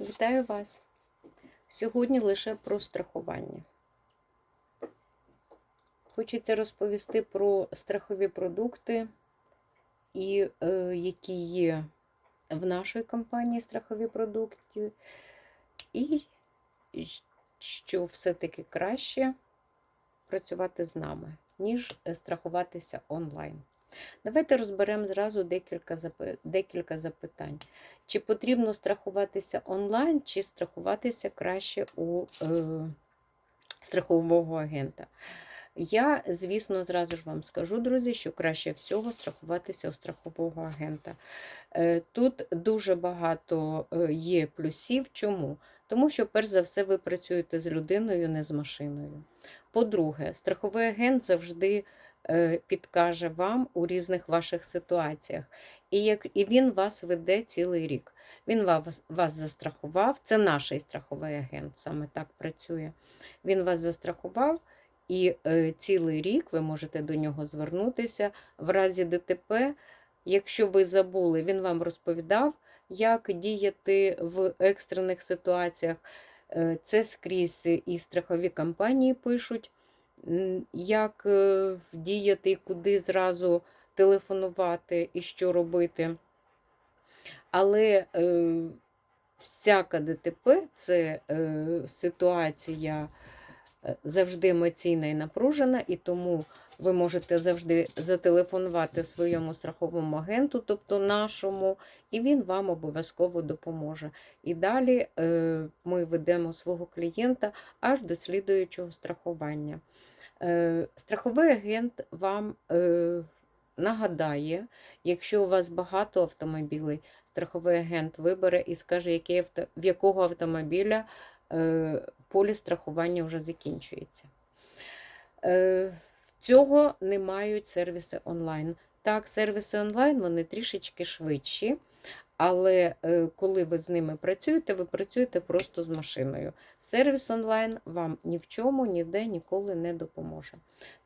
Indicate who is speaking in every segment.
Speaker 1: Вітаю вас! Сьогодні лише про страхування. Хочеться розповісти про страхові продукти, і е, які є в нашій компанії страхові продукти, і що все-таки краще працювати з нами, ніж страхуватися онлайн. Давайте розберемо зразу декілька декілька запитань. Чи потрібно страхуватися онлайн, чи страхуватися краще у е, страхового агента? Я, звісно, зразу ж вам скажу, друзі, що краще всього страхуватися у страхового агента. Е, Тут дуже багато е, є плюсів. Чому? Тому що, перш за все, ви працюєте з людиною, не з машиною. По-друге, страховий агент завжди підкаже вам у різних ваших ситуаціях. І, як, і він вас веде цілий рік. Він вас, вас застрахував, це наш страховий агент, саме так працює. Він вас застрахував, і е, цілий рік ви можете до нього звернутися в разі ДТП. Якщо ви забули, він вам розповідав, як діяти в екстрених ситуаціях. Е, Це скрізь і страхові компанії пишуть, як е, діяти куди зразу телефонувати і що робити. Але е, всяка ДТП це е, ситуація завжди емоційна і напружена, і тому ви можете завжди зателефонувати своєму страховому агенту, тобто нашому, і він вам обов'язково допоможе. І далі е, ми ведемо свого клієнта аж до слідуючого страхування. Е, страховий агент вам е, нагадає, якщо у вас багато автомобілів, страховий агент вибере і скаже, в якого автомобіля е, поліс страхування вже закінчується. Е, цього не мають сервіси онлайн. Так, сервіси онлайн вони трішечки швидші, але е, коли ви з ними працюєте, ви працюєте просто з машиною. Сервіс онлайн вам ні в чому, ніде ніколи не допоможе.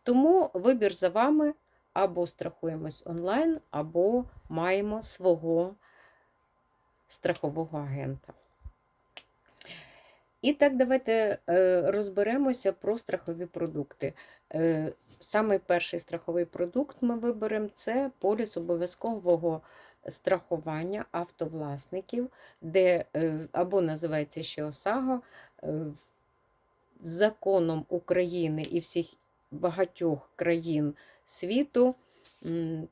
Speaker 1: Тому вибір за вами або страхуємось онлайн, або маємо свого страхового агента. І так, давайте е, розберемося про страхові продукти. Е, Саме перший страховий продукт ми виберемо це поліс обов'язкового страхування автовласників, де е, або називається ще ОСАГО. Законом України і всіх багатьох країн світу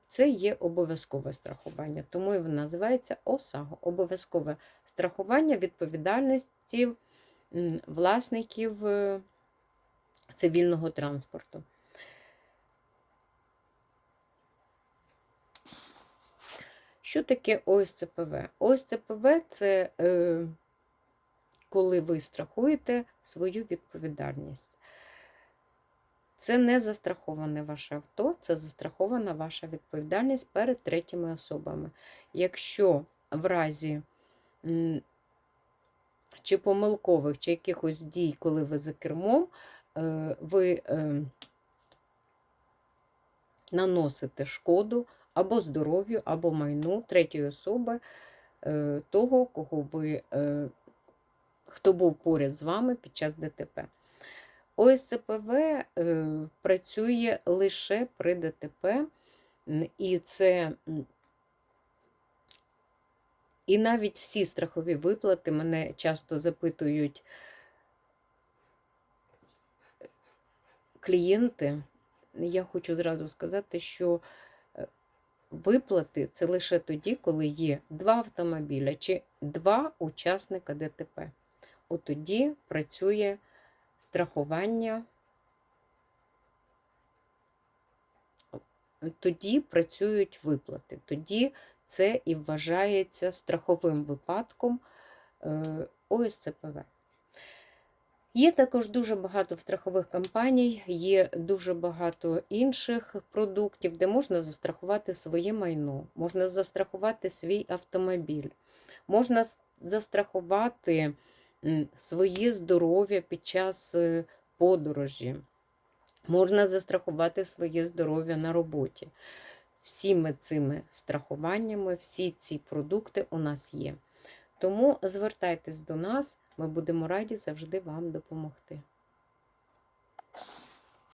Speaker 1: це є обов'язкове страхування, тому і називається ОСАГО обов'язкове страхування відповідальності власників е, цивільного транспорту. Що таке ОСЦПВ? ОСЦПВ це е, коли ви страхуєте свою відповідальність. Це не застраховане ваше авто, це застрахована ваша відповідальність перед третіми особами. Якщо в разі чи помилкових, чи якихось дій, коли ви за кермом, е, ви е, наносите шкоду або здоров'ю, або майну третьої особи, е, того, кого ви, хто був поряд з вами під час ДТП. ОСЦПВ працює лише при ДТП, і це і навіть всі страхові виплати мене часто запитують клієнти. Я хочу зразу сказати, що е, виплати це лише тоді, коли є два автомобіля чи два учасника ДТП. От тоді працює страхування, тоді працюють виплати. Тоді це і вважається страховим випадком е, ОСЦПВ. Є також дуже багато страхових компаній, є дуже багато інших продуктів, де можна застрахувати своє майно, можна застрахувати свій автомобіль, можна застрахувати своє здоров'я під час е, подорожі, можна застрахувати своє здоров'я на роботі всіми цими страхуваннями, всі ці продукти у нас є. Тому звертайтесь до нас, ми будемо раді завжди вам допомогти.